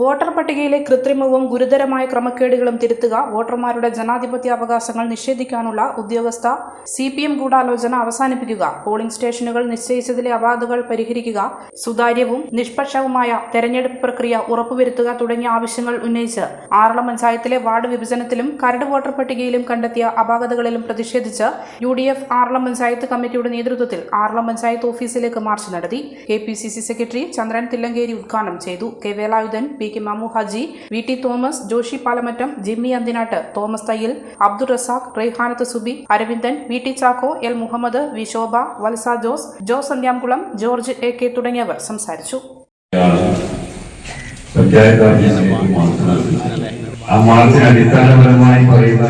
Voter പട്ടികയിലെ കൃത്രിമവും ഗുരുതരമായ ക്രമക്കേടുകളും തിരുത്തുക വോട്ടർമാരുടെ ജനാധിപത്യ അവകാശങ്ങൾ നിഷേധിക്കാനുള്ള ഉദ്യോഗസ്ഥ സി പി എം ഗൂഢാലോചന അവസാനിപ്പിക്കുക പോളിംഗ് സ്റ്റേഷനുകൾ നിശ്ചയിച്ചതിലെ അപാധകൾ പരിഹരിക്കുക സുതാര്യവും നിഷ്പക്ഷവുമായ തെരഞ്ഞെടുപ്പ് പ്രക്രിയ ഉറപ്പുവരുത്തുക തുടങ്ങിയ ആവശ്യങ്ങൾ ഉന്നയിച്ച് ആറളം പഞ്ചായത്തിലെ വാർഡ് വിഭജനത്തിലും കരട് വോട്ടർ പട്ടികയിലും കണ്ടെത്തിയ അപാകതകളിലും പ്രതിഷേധിച്ച് U D F Aralam panchayat കമ്മിറ്റിയുടെ നേതൃത്വത്തിൽ ആറളം പഞ്ചായത്ത് ഓഫീസിലേക്ക് മാർച്ച് നടത്തി. K P C C secretary Chandran Thillankeri ഉദ്ഘാടനം ചെയ്തു. K Velayudhan P K Mamu Haji V T Thomas Joshi Palamattam Jimmy Anthinattu Thomas Thayyil Abdul Razak Raihanath Subi Aravindan V T Chacko L Muhammad V Shobha Valsa Jose Jose Anthyamkulam George A K തുടങ്ങിയവർ സംസാരിച്ചു. പഞ്ചായത്ത്. ആ മാർച്ചിന് അടിസ്ഥാനപരമായി പറയുന്ന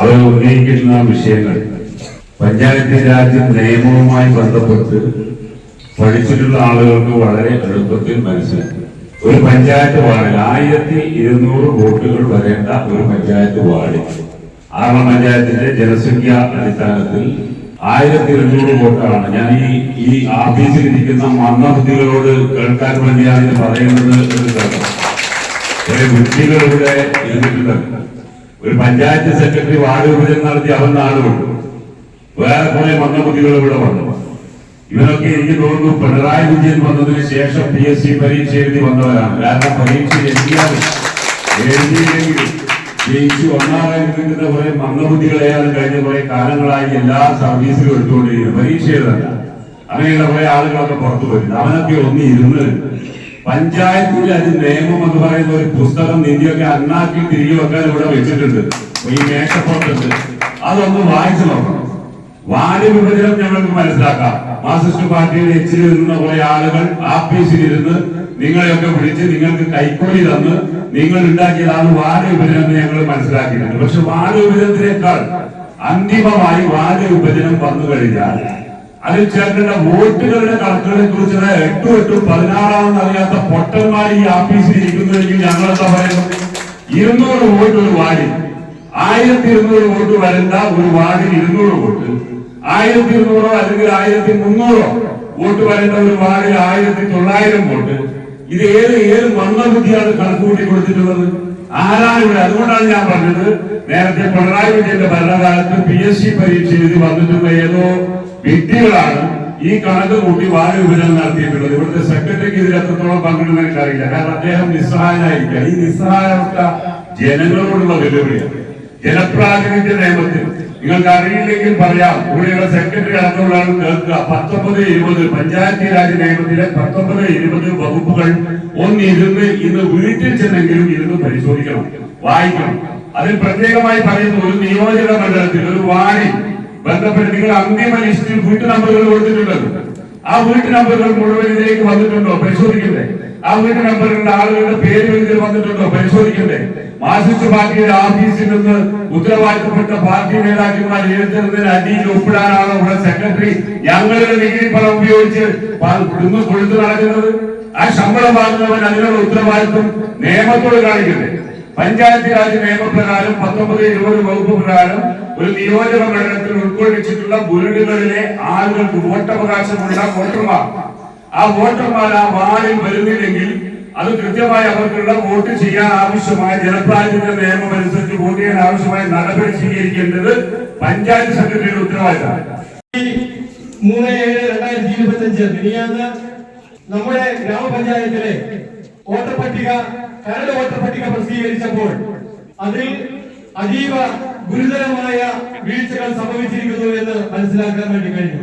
അവർ ഉന്നയിക്കുന്ന വിഷയങ്ങൾ. പഞ്ചായത്ത് രാജ് നിയമവുമായി ബന്ധപ്പെട്ട് പഠിച്ചിട്ടുള്ള ആളുകൾക്ക് വളരെ എളുപ്പത്തിൽ മനസ്സിലാക്കും. ഒരു പഞ്ചായത്ത് വാർഡിൽ ആയിരത്തി ഇരുന്നൂറ് വോട്ടുകൾ വരേണ്ട ഒരു പഞ്ചായത്ത് വാർഡിൽ. ആറളം പഞ്ചായത്തിന്റെ ജനസംഖ്യ അടിസ്ഥാനത്തിൽ ആയിരത്തി ഇരുന്നൂറ് വോട്ടാണ്. ഞാൻ ഈ ഈ ആഫീസിൽ ഇരിക്കുന്ന മന്ദബുദ്ധികളോട് കേൾക്കാൻ വേണ്ടിയാണ് ഇത് പറയുന്നത് എന്ന് കേൾക്കാം ഇരുന്നിട്ടുണ്ട്. ഒരു പഞ്ചായത്ത് സെക്രട്ടറി വാർഡ് വിഭജനം നടത്തി അവൻ നാടുകൊണ്ട്. വേറെ കുറെ മന്ദബുദ്ധികൾ ഇവിടെ വന്നു. ഇവരൊക്കെ എനിക്ക് തോന്നുന്നു പിണറായി വിജയൻ വന്നതിന് ശേഷം പി എസ് സി പരീക്ഷ എഴുതി വന്നവരാണ്. കാരണം പരീക്ഷ എഴുതിയാലും എഴുതിയില്ലെങ്കിലും ജയിച്ചു ഒന്നാമതായി നിൽക്കുന്ന കുറെ മന്ദബുദ്ധികളെയാണ് കഴിഞ്ഞ കുറെ കാലങ്ങളായി എല്ലാ സർവീസിലും എടുത്തുകൊണ്ടിരിക്കുന്നത് പരീക്ഷ എഴുതല്ല അങ്ങനെയുള്ള കുറെ ആളുകളൊക്കെ പുറത്തു വരുന്നത് അവനൊക്കെ ഒന്ന് ഇരുന്ന് പഞ്ചായത്തിൽ അത് നിയമം എന്ന് പറയുന്ന ഒരു പുസ്തകം നിധിയൊക്കെ അണ്ണാക്കി തിരികെ വെക്കാൻ ഇവിടെ വെച്ചിട്ടുണ്ട്. ഈ മേശപ്പുറത്തുണ്ട്. അതൊന്ന് വായിച്ചു നോക്കണം. വാർഡ് വിഭജനം ഞങ്ങൾക്ക് മനസ്സിലാക്കാം. മാർസിസ്റ്റ് പാർട്ടിയുടെ എച്ചിൽ നിന്ന കുറെ ആളുകൾ ആഫീസിലിരുന്ന് നിങ്ങളെയൊക്കെ വിളിച്ച് നിങ്ങൾക്ക് കൈക്കൂലി തന്ന് നിങ്ങൾ ഉണ്ടാക്കിയതാണ് വാർഡ് വിഭജനം എന്ന് ഞങ്ങൾ മനസ്സിലാക്കിയിട്ടുണ്ട്. പക്ഷെ വാർഡ് വിഭജനത്തിനേക്കാൾ അന്തിമമായി വാർഡ് വിഭജനം വന്നു കഴിഞ്ഞാൽ അതിൽ ചേർക്കേണ്ട വോട്ടുകളുടെ കണക്കുകളെ കുറിച്ച് എട്ടും എട്ടും പതിനാറാണെന്ന് അറിയാത്ത പൊട്ടന്മാർ ഈ ആഫീസിൽ ഇരിക്കുന്നുവെങ്കിൽ ഞങ്ങൾ എന്താ പറയുന്നത് ഇരുന്നൂറ് വോട്ട് ഒരു വാർഡിൽ ആയിരത്തി ഇരുന്നൂറ് വോട്ട് വരണ്ട ഒരു വാർഡിൽ ഇരുന്നൂറ് വോട്ട്. ആയിരത്തി ഇരുന്നൂറോ അല്ലെങ്കിൽ ആയിരത്തി മുന്നൂറോ വോട്ട് വരേണ്ട ഒരു വാർഡിൽ ആയിരത്തി തൊള്ളായിരം വോട്ട്. ഇത് ഏത് ഏത് മന്ദബുദ്ധിയാണ് കണക്കുകൂട്ടി കൊടുത്തിട്ടുള്ളത്? ആരാണ് ഇവിടെ? അതുകൊണ്ടാണ് ഞാൻ പറഞ്ഞത്. നേരത്തെ പിണറായി വിജയന്റെ ഭരണകാലത്ത് പി എസ് സി പരീക്ഷ എഴുതി വന്നിട്ടുള്ള ഏതോ വ്യക്തികളാണ് ഈ കണക്ക് കൂട്ടി വാർഡ് വിഭജനം നടത്തിയിട്ടുള്ളത്. ഇവിടുത്തെ സെക്രട്ടറിക്ക് ഇതിൽ എത്രത്തോളം പങ്കിടുന്ന എനിക്കറിയില്ല. കാരണം അദ്ദേഹം നിസ്സഹായനായിരിക്കുക ഈ നിസ്സഹായാവസ്ഥ ജനങ്ങളോടുള്ള വെല്ലുവിളിയാണ്. ജനപ്രാതിനിധ്യ നിയമത്തിൽ നിങ്ങൾക്ക് അറിയില്ലെങ്കിൽ പറയാം. കൂടെയുള്ള സെക്രട്ടറി അടക്കമുള്ളതാണ് കേൾക്കുക. പത്തൊമ്പത് ഇരുപത് പഞ്ചായത്തി രാജ് നിയമത്തിലെ പത്തൊമ്പത് ഇരുപത് വകുപ്പുകൾ ഒന്നിരുന്ന് ഇന്ന് വീട്ടിൽ ചെന്നെങ്കിലും ഇരുന്ന് പരിശോധിക്കണം. വായിക്കണം. അതിൽ പ്രത്യേകമായി പറയുന്നു ഒരു നിയോജക മണ്ഡലത്തിൽ ഒരു വാർഡിൽ ബന്ധപ്പെട്ട് നിങ്ങൾ അന്തിമ ലിസ്റ്റിൽ വീട്ടു നമ്പറുകൾ കൊടുത്തിട്ടുണ്ടല്ലോ ആ വീട്ടു നമ്പറുകൾ മുഴുവൻ ഇതിലേക്ക് വന്നിട്ടുണ്ടോ? പരിശോധിക്കണ്ടേ? ആ വീട്ടു നമ്പറുകളുടെ ആളുകളുടെ പേരുകൾ ഇതിൽ വന്നിട്ടുണ്ടോ? പരിശോധിക്കണ്ടേ? മാർക്സിസ്റ്റ് പാർട്ടിയുടെ ഓഫീസിൽ നിന്ന് ഉത്തരവാദിത്തപ്പെട്ട പാർട്ടി നേതാക്കന്മാർ എഴുതുന്നതിന് അടിയിൽ ഒപ്പിടാനാണ് ഇവിടെ സെക്രട്ടറി. ഞങ്ങളുടെ നികുതി പണം ഉപയോഗിച്ച് കൊഴുത്തു നടക്കുന്നത്. ആ ശമ്പളം വാങ്ങുന്നവൻ അതിനുള്ള ഉത്തരവാദിത്വം നിയമത്തോട് കാണിക്കണ്ടേ? പഞ്ചായത്ത് രാജ് നിയമപ്രകാരം പത്തൊമ്പത് ഇരുപത് വകുപ്പ് പ്രകാരം ഒരു നിയോജക മണ്ഡലത്തിൽ ഉൾക്കൊള്ളിച്ചിട്ടുള്ള ബുലഡുകളിലെ ആളുകൾക്ക് വോട്ടവകാശമുള്ള വോട്ടർമാർ. ആ വോട്ടർമാർ ആ വാർഡിൽ വരുന്നില്ലെങ്കിൽ അത് കൃത്യമായി അവർക്കുള്ള വോട്ട് ചെയ്യാൻ ആവശ്യമായ ജനപ്രാതിനിധ്യ നിയമം അനുസരിച്ച് വോട്ട് ചെയ്യാൻ ആവശ്യമായ നടപടി സ്വീകരിക്കേണ്ടത് പഞ്ചായത്ത് സെക്രട്ടറിയുടെ ഉത്തരവാദിത്തമാണ്. മൂന്ന് ഏഴ് രണ്ടായിരത്തി ഇരുപത്തി അഞ്ച് നമ്മുടെ ഗ്രാമപഞ്ചായത്തിലെ വോട്ടർ പട്ടിക കരട് വോട്ടർ പട്ടിക പ്രസിദ്ധീകരിച്ചപ്പോൾ അതിൽ അതീവ ഗുരുതരമായ വീഴ്ചകൾ സംഭവിച്ചിരിക്കുന്നു എന്ന് മനസ്സിലാക്കാൻ വേണ്ടി കഴിഞ്ഞു.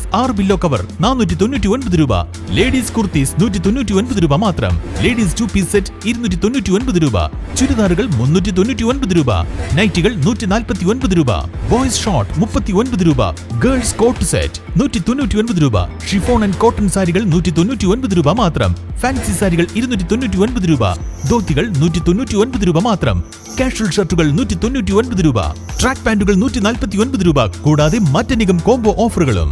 പ്ലസ് ആറ് പില്ലോ കവർ നാനൂറ്റി തൊണ്ണൂറ്റി ഒൻപത് രൂപ. ലേഡീസ് കുർത്തീസ് നൂറ്റി തൊണ്ണൂറ്റി ഒൻപത് രൂപ മാത്രം. ലേഡീസ് ടു പീസ് സെറ്റ് ഇരുന്നൂറ്റി തൊണ്ണൂറ്റി ഒൻപത് രൂപ. ചുരിദാറുകൾ മുന്നൂറ്റി തൊണ്ണൂറ്റി ഒൻപത് രൂപ. നൈറ്റികൾ നൂറ്റി നാൽപ്പത്തി ഒൻപത് രൂപ. ബോയ്സ് ഷോർട്ട് മുപ്പത്തി ഒൻപത് രൂപ. ഗേൾസ് കോട്ട് സെറ്റ് നൂറ്റി തൊണ്ണൂറ്റി ഒൻപത് രൂപ. ഷിഫോൺ ആൻഡ് കോട്ടൺ സാരികൾ നൂറ്റി തൊണ്ണൂറ്റി ഒൻപത് രൂപ മാത്രം. ഫാൻസി സാരികൾ ഇരുന്നൂറ്റി തൊണ്ണൂറ്റി ഒൻപത് രൂപ. ധോത്തികൾ നൂറ്റി തൊണ്ണൂറ്റി ഒൻപത് രൂപ മാത്രം. കാഷ്വൽ ഷർട്ടുകൾ നൂറ്റി തൊണ്ണൂറ്റി ഒൻപത് രൂപ. ട്രാക്ക് പാന്റുകൾ നൂറ്റി നാൽപ്പത്തി ഒൻപത് രൂപ. കൂടാതെ മറ്റനികം കോംബോ ഓഫറുകളും